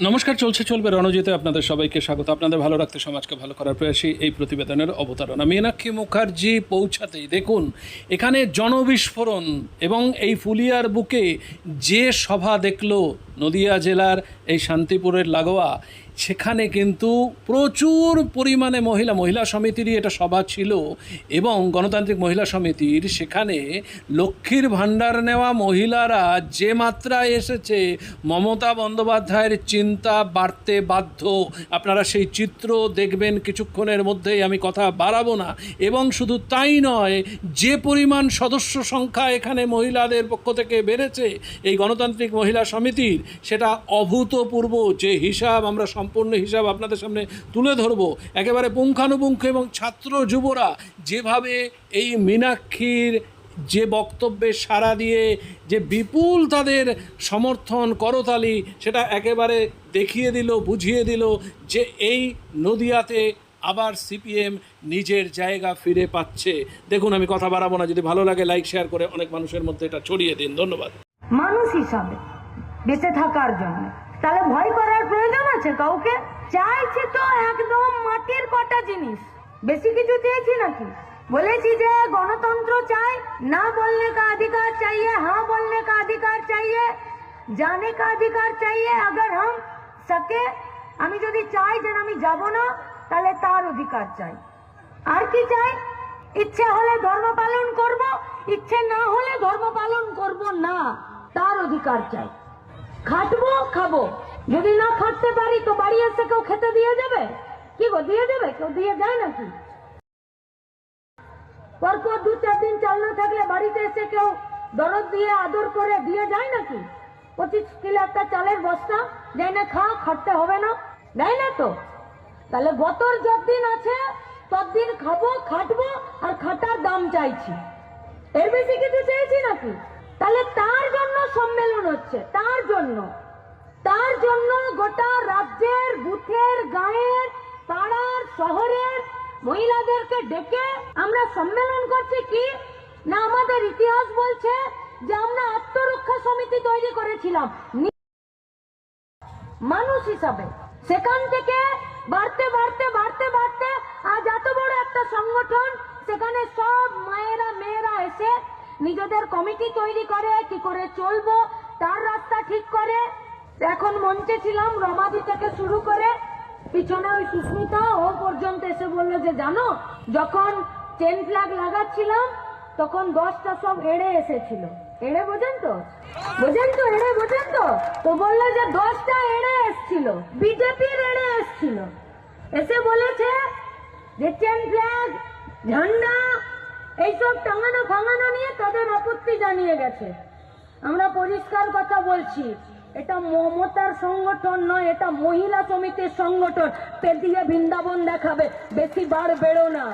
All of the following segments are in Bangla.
নমস্কার, চলছে, চলবে রণজিতে আপনাদের সবাইকে স্বাগত। আপনাদের ভালো রাখতে, সমাজকে ভালো করার প্রয়াসী এই প্রতিবেদনের অবতারণা। মীনাক্ষী মুখার্জি পৌঁছাতেই দেখুন, এখানে জনবিস্ফোরণ এবং এই ফুলিয়ার বুকে যে সভা দেখল নদিয়া জেলার এই শান্তিপুরের লাগোয়া সেখানে কিন্তু প্রচুর পরিমাণে মহিলা মহিলা সমিতিরই এটা সভা ছিল এবং গণতান্ত্রিক মহিলা সমিতির সেখানে লক্ষ্মীর ভাণ্ডার নেওয়া মহিলারা যে মাত্রায় এসেছে, মমতা বন্দ্যোপাধ্যায়ের চিন্তা বাড়তে বাধ্য। আপনারা সেই চিত্র দেখবেন কিছুক্ষণের মধ্যেই, আমি কথা বাড়াবো না। এবং শুধু তাই নয়, যে পরিমাণ সদস্য সংখ্যা এখানে মহিলাদের পক্ষ থেকে বেড়েছে, এই গণতান্ত্রিক মহিলা সমিতির, সেটা অভূতপূর্ব যে হিসাব আমরা সম্পূর্ণ হিসাব আপনাদের সামনে তুলে ধরবো। একেবারে পুঙ্খানুপুঙ্খ এবং ছাত্র যুবরা যেভাবে এই মীনাক্ষীর যে বক্তব্যে সাড়া দিয়ে যে বিপুল তাদের সমর্থন, করতালি, সেটা একেবারে দেখিয়ে দিল, বুঝিয়ে দিল যে এই নদিয়াতে আবার সিপিএম নিজের জায়গা ফিরে পাচ্ছে। দেখুন, আমি কথা বাড়াবো না। যদি ভালো লাগে লাইক শেয়ার করে অনেক মানুষের মধ্যে এটা ছড়িয়ে দিন। ধন্যবাদ। মানুষ হিসাবে বেঁচে থাকার জন্য তাহলে ভয় করার প্রয়োজন আছে কাউকে চাইছি তো একদম মাটির কটা জিনিস বেশি কিছু চেয়েছি নাকি বলেছি যে গণতন্ত্র চাই না बोलने का अधिकार चाहिए हाँ बोलने का अधिकार चाहिए जाने का अधिकार चाहिए अगर हम सके আমি যদি চাই যে আমি যাব না তাহলে তার অধিকার চাই আর কি চাই ইচ্ছে হলে ধর্ম পালন করব ইচ্ছে না হলে ধর্ম পালন করব না তার অধিকার চাই খাটবো, খাব। যদি না খাটতে পারি, তো বাড়ি এসে কেউ খেতে দিয়ে যাবে? কি গো, দিয়ে যাবে? কেউ দিয়ে যায় নাকি? পরপর দু, চার দিন চাল না থাকলে বাড়িতে এসে কেউ দরদ দিয়ে, আদর করে দিয়ে যায় নাকি? পঁচিশ কিলো একটা চালের বস্তা, যাই না খা খাটতে হবে না। দেয় না তো? তাহলে গতর যতদিন আছে, ততদিন খাব, খাটবো, আর খাটার দাম চাইছি। এর বেশি কিছু চেয়েছি নাকি? তাহলে তার জন্য সম্মেলন হচ্ছে, তার জন্য। তার জন্য গোটা রাজ্যের, বুথের, গায়ের, পাড়ার, শহরের মহিলাদেরকে ডেকে আমরা সম্মেলন করছি কি? না আমাদের ইতিহাস বলছে যে আমরা আত্মরক্ষা সমিতি তৈরি করেছিলাম। মানুষ হিসাবে। সেখান থেকে বাড়তে বাড়তে বাড়তে বাড়তে আজ এত বড় একটা সংগঠন, সেখানে সব মায়েরা, মেয়েরা এসে নিজেদের কমিটি তৈরি করে, কি করে চলবো, তার রাস্তা ঠিক করে। এখন মঞ্চে ছিলাম রমাদি থেকে শুরু করে। পিছনে ওই সুস্মিতা, ও পর্যন্ত এসে বলল যে, জানো, যখন চেন ফ্ল্যাগ লাগাচ্ছিলাম, তখন দশটা সব এড়ে এসেছিল। এড়ে বোঝেন তো? বোঝেন তো? এড়ে বোঝেন তো? তো বলল যে, দশটা এড়ে এসছিল। বিজেপির এড়ে এসছিল। এসে বলেছে যে চেন ফ্ল্যাগ ঝান্ডা এইসব টাঙানো ফাঙানো নিয়ে তাদের আপত্তি জানিয়ে গেছে। আমরা পরিষ্কার কথা বলছি, এটা মমতার সংগঠন নয়, এটা মহিলা সমিতির সংগঠন। পেদিয়ে বৃন্দাবন দেখাবে, বেশি বার বেরো না।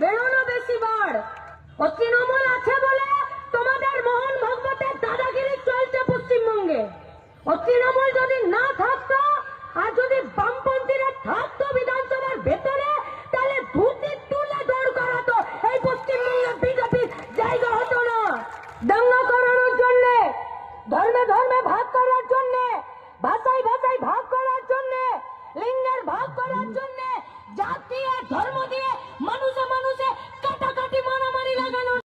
বেরো না বেশি বার ও তৃণমূল আছে বলে তোমাদের মোহন ভগবতের দাদাগিরি চলছে পশ্চিমবঙ্গে। ও তৃণমূল যদি না থাকতো আর যদি বামপন্থীরা থাকতো বিধানসভার ভেতরে তাহলে ধুতি তুলে দৌড় করাতো এই পশ্চিমবঙ্গে বিজেপির জায়গা হতো না দাঙ্গা করানোর জন্য ধর্মে ভাগ করার জন্য। ভাষায় ভাষায় ভাগ করার জন্য। লিঙ্গের ভাগ করার জন্য। জাতি আর ধর্ম দিয়ে মানুষে মানুষে কাটাকাটি মারামারি লাগানোর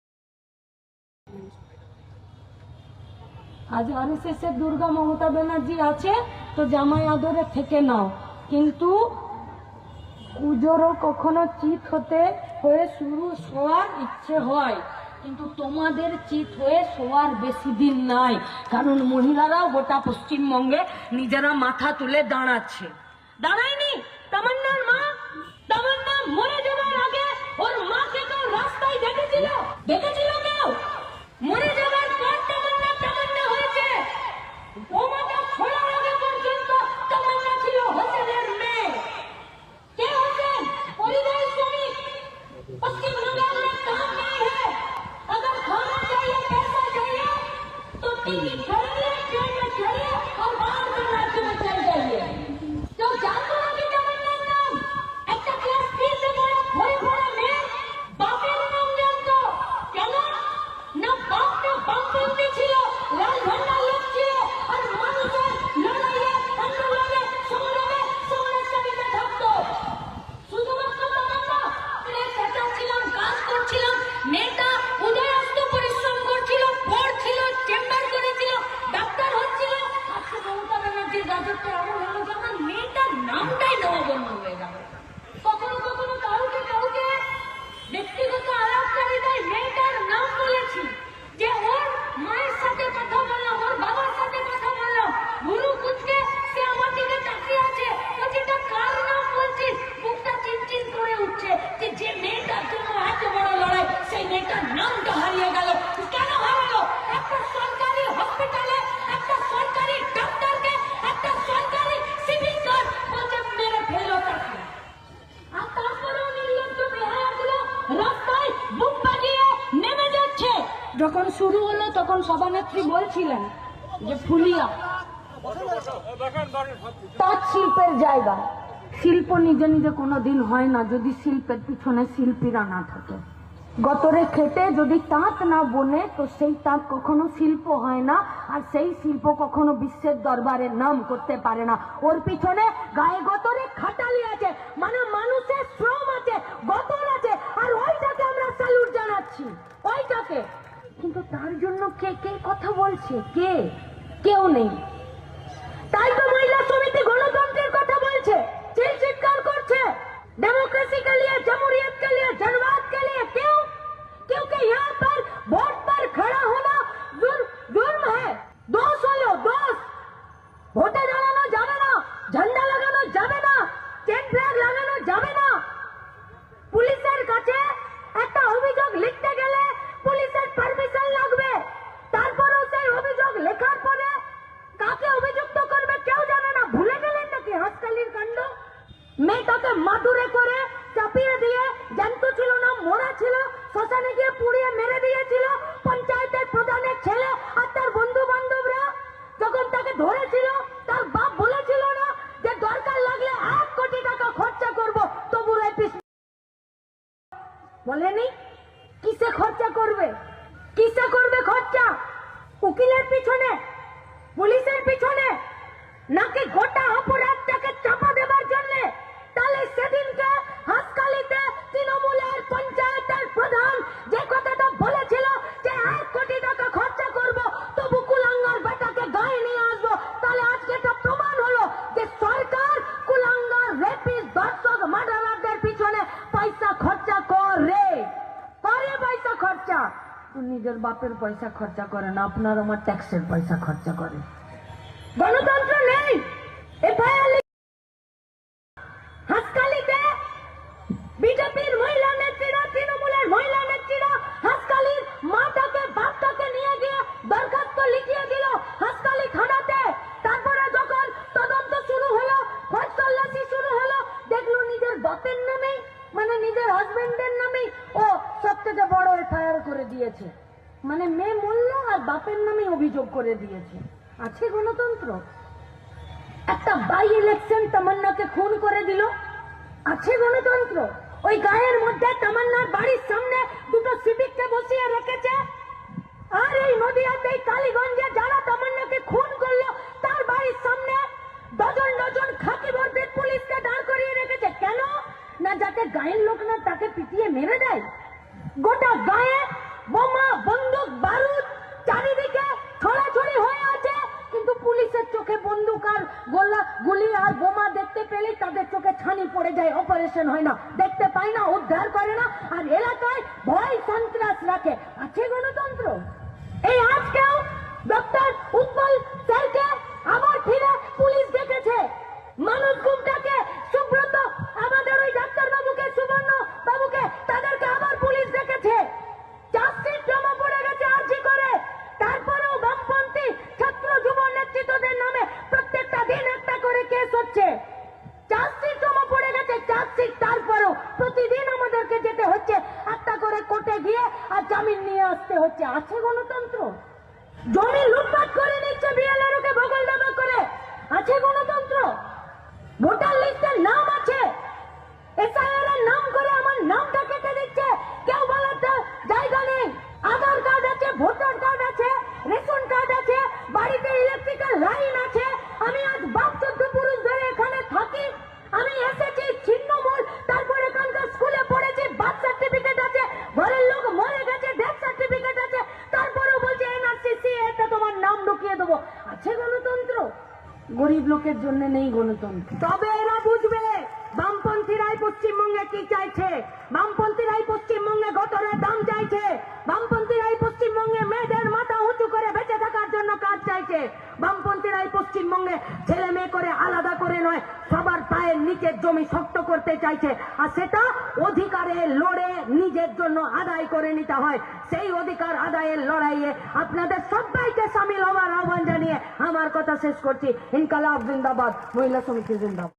আজ আরএসএস এর দুর্গা মমতা ব্যানার্জি আছে, তো জামাই আদরে থেকে নাও। কিন্তু পুজোরও কখনো চিত হতে হয়ে শুরু শোয়ার ইচ্ছে হয়। কিন্তু তোমাদের চিত হয়ে শোয়ার বেশি দিন নাই, কারণ মহিলারাও গোটা পশ্চিমবঙ্গে নিজেরা মাথা তুলে দাঁড়াচ্ছে। দাঁড়ায়নি, তামান্না যখন শুরু হলো, তখন সভানেত্রী বলছিলেন যে, ফুলিয়া তাঁত শিল্পের জায়গা। শিল্প নিজে নিজে কোনো দিন হয় না, যদি শিল্পের পিছনে শিল্পীরা না থাকে। গতরে খেটে যদি তাঁত না বনে, তো সেই তাঁত কখনো শিল্প হয় না, আর সেই শিল্প কখনো বিশ্বের দরবারে নাম করতে পারে না। ওর পিছনে গায়ে গতরে খাটালি আছে মানে মানুষের শ্রম আছে, গতর আছে, আর ওইটাকে আমরা স্যালুট জানাচ্ছি। ওইটাকে কিন্তু তার জন্য কে কে কথা বলছে কে কেউ নেই তাই তো মহিলা সমিতি गणतंत्र কথা বলছে চিল চিৎকার করছে डेमोक्रेसी के लिए जमहूरियत के लिए जनवाद के लिए क्यों क्योंकि यहाँ पर वोट पर खड़ा होना উকিলের পিছনে পুলিশের পিছনে নাকি গোটা অপরাধটাকে চাপা দেবার জন্য তাহলে সেদিনকে হাসকালিতে তৃণমূলের পঞ্চায়েতের প্রধান যে কথাটা বলেছিল যে এক কোটি টাকা খরচা করব তবু কুলাঙ্গার বেটাকে গায়ে নিয়ে আসব তাহলে আজকে এটা প্রমাণ হলো যে সরকার কুলাঙ্গার রেপিস দর্শক মার্ডারারদের পিছনে পয়সা খরচা করে করে পয়সা খরচা তো নিজের বাপের পয়সা খরচা করে না আপনার আমার ট্যাক্সের পয়সা খরচা করে গণতন্ত্র নেই এফআইআর হাসকালিতে বিজেপির মহিলা নেত্রীরা তৃণমূলের মহিলা নেত্রীরা হাসকালির মাটাকে বাপটাকে নিয়ে গিয়ে দরখাস্ত লিখিয়ে দিল হাসকালি থানাতে তারপরে যখন তদন্ত শুরু হলো খোঁজ তল্লাশি শুরু হলো দেখল নিজের বাপের নামেই মানে নিজের হাজবেন্ডের নামেই ও সবথেকে বড় এফআইআর করে দিয়েছে মানে মেয়ে মূল্য আর বাপের নামেই অভিযোগ করে দিয়েছে। আছে গণতন্ত্র? একটা বাই ইলেকশন তামান্নাকে খুন করে দিল। আছে গণতন্ত্র? ওই গায়ের মধ্যে তামান্নার বাড়ির সামনে দুটো সিভিককে বসিয়ে রেখেছে। আর এই নদিয়াতে কালীগঞ্জে যারা তামান্নাকে খুন করল, তার বাড়ির সামনে ডজন ডজন খাকি বর্দির পুলিশকে দাঁড় করিয়ে রেখেছে। কেন? না যাতে গায়ের লোক না তাকে পিটিয়ে মেরে দেয়। গোটা গায়ে বোমা, বন্দুক, বারুদ চারিদিকে ছড়াছড়ি হয়ে আছে। কিন্তু পুলিশের চোখে বন্দুক আর গোলা, গুলি আর বোমা দেখতে পেলেই তাদের চোখে ছানি পড়ে যায়। অপারেশন হয় না। দেখতে পায় না, উদ্ধার করে না। আর এলাকায় ভয় সন্ত্রাস রাখে। আছে গণতন্ত্র? এই আজকেও ডক্টর উৎপল স্যারকে আবার ফিরে পুলিশ ডেকেছে। মানুষ গুমটাকে সুব্রত আমাদের ওই ডাক্তার বাবুকে সুবর্ণ বাবুকে তাদেরকে আবার পুলিশ ডেকেছে চার্জশিট জমা পড়ে গেছে আর্জি করে তারপরেও বামপন্থী ছাত্র যুব নেতৃত্বদের নামে প্রত্যেকটা দিন একটা করে কেস হচ্ছে চার্জশিট জমা পড়ে গেছে চার্জশিট তারপরেও প্রতিদিন আমাদেরকে যেতে হচ্ছে একটা করে কোর্টে গিয়ে আর জামিন নিয়ে আসতে হচ্ছে আছে গণতন্ত্র জমি লুটপাট করে নিচ্ছে বিএলআরওকে বগল দাবা করে আছে গণতন্ত্র ভোটার লিস্টের নাম আছে এসআইআর এর নাম করে আমার নামটা কেটে দিচ্ছে কেউ বলার তো- জায়গা নেই আধার কার্ড আছে ভোটার কার্ড আছে রেশন কার্ড আছে বাড়িতে ইলেকট্রিক্যাল লাইন আছে আমি আজ বাপ চোদ্দ পুরুষ ধরে এখানে থাকি আমি এসেছি ছিন্নমূল তারপর এখানকার স্কুলে পড়েছি বার্থ সার্টিফিকেট আছে ঘরের লোক মরে গেছে ডেথ সার্টিফিকেট আছে তারপরেও বলছে এনআরসিসি এটা তোমার নাম ঢুকিয়ে দেবো আছে গণতন্ত্র গরিব লোকের জন্য নেই গণতন্ত্র। তবে এরা বুঝবে, বামপন্থীরাই পশ্চিমবঙ্গে কি চাইছে। বামপন্থীরাই পশ্চিমবঙ্গে গতরের দাম চাইছে বামপন্থীরাই পশ্চিমবঙ্গে মেয়েদের মাথা উঁচু করে বেঁচে কাজ চাইছে বামপন্থীরাই পশ্চিমবঙ্গে ছেলে মেয়ে করে আলাদা করে নয়, সবার পায়ের নিচের জমি শক্ত করতে চাইছে। আর সেটা অধিকারে লড়ে নিজের জন্য আদায় করে নিতে হয়। সেই অধিকার আদায়ের লড়াইয়ে আপনাদের সবাইকে সামিল হওয়ার আহ্বান জানিয়ে আমার কথা শেষ করছি। ইনকালাব জিন্দাবাদ, মহিলা সমিতি জিন্দাবাদ।